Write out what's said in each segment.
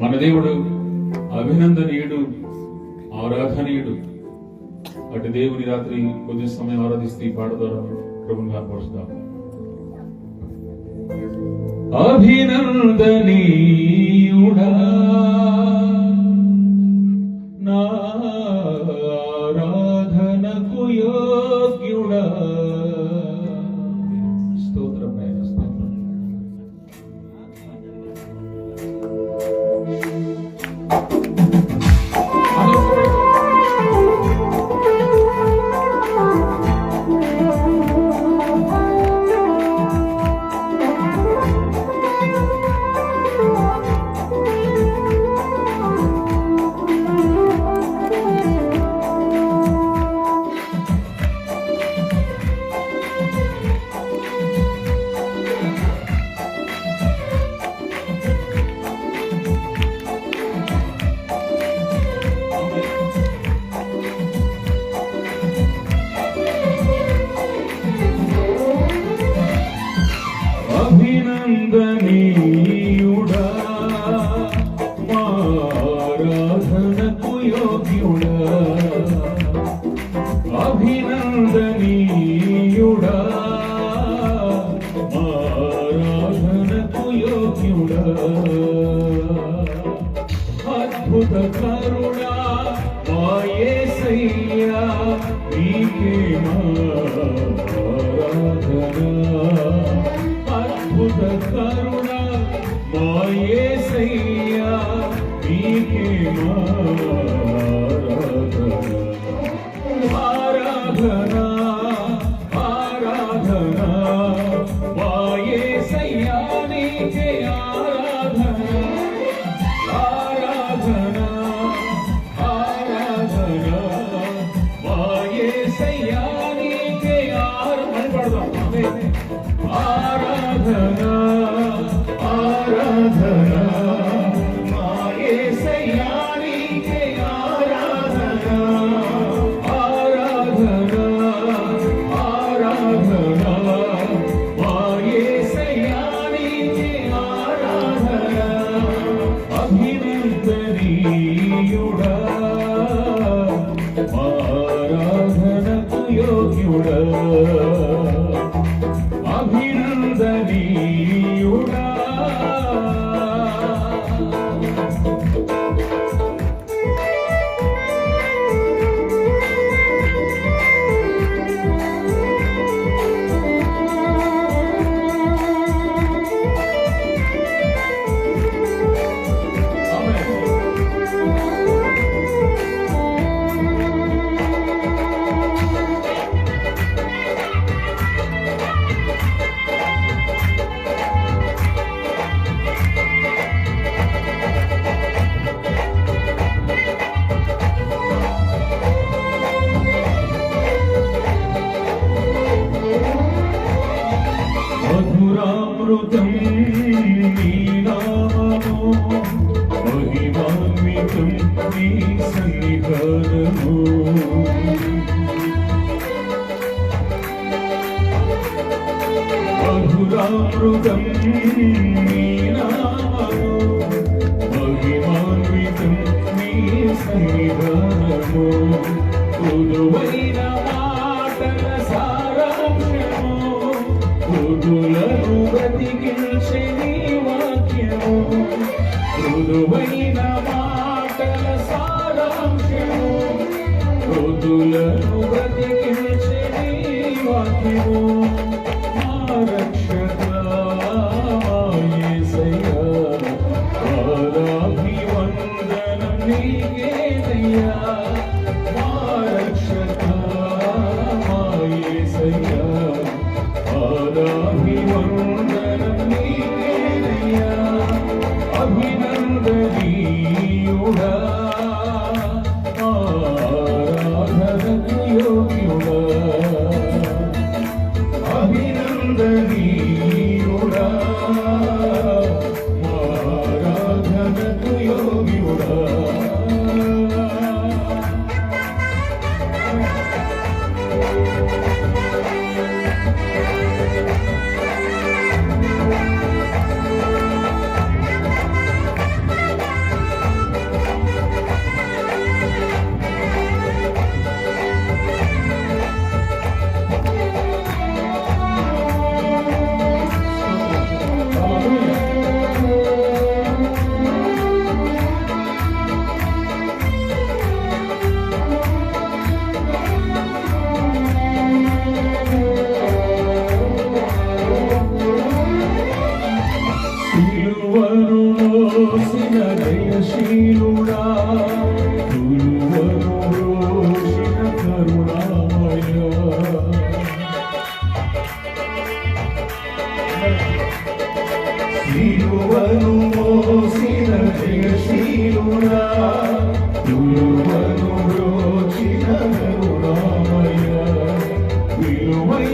మన దేవుడు అభినందనీయుడు ఆరాధనీయుడు. అటు దేవుని రాత్రి కొద్ది సమయం ఆరాధిస్తే ఈ పాట ద్వారా ప్రభుని కనపరుస్తాం అభినందనీయుడా నా ఆరాధనకు యోగ్యుడా. స్తోత్రం స్తోత్రం. అద్భుత కరుణా మాయే సయ్యా నీకే మా అద్భుత కరుణ మాయే సయ్యా నీకే మా యేసయ్యా నీకే మహిమాన్వితం నీ సన్నిధానము మధురామృతం నీ నామము మహిమాన్వితం నీ సన్నిధానము. కొలువైన మాటల సారాంశము. మృదులను బ్రతికించే నీ వాక్యము మృదువైన మాటల సారాంశము మృదులను బ్రతికించే నీ వాక్యము. మా రక్షణ కరుణా గురువను రోషిన కరుణామయ శిలువను మోసిన జయశీలుడా గురువను రోషిన కరుణామయ విలువై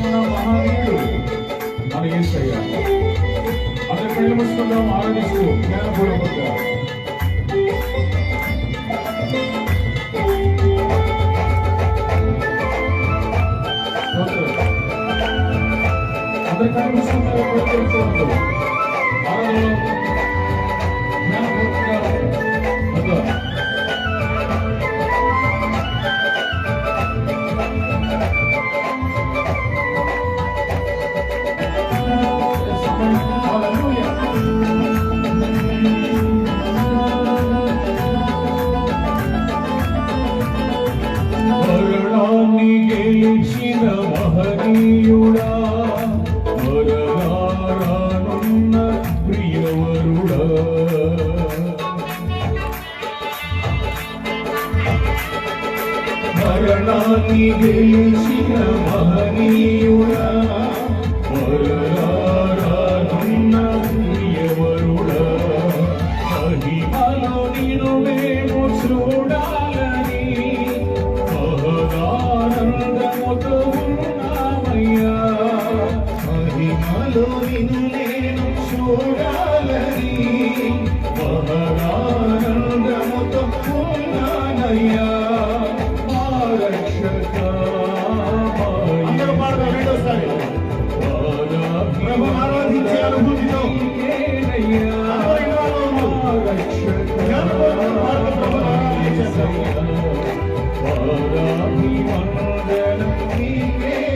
మహాదేవుడు మన ఈశ్వయ్య అతని కళ్ళు మూసుకుందాం ఆరాధిస్తూ జ్ఞానపూర్వకంగా అందరి కళ్ళు మూసుకుందాం മഹനീയുടാ വരനാരാണുന്ന പ്രിയവരുട മരണാനികേശിന മഹനീയ We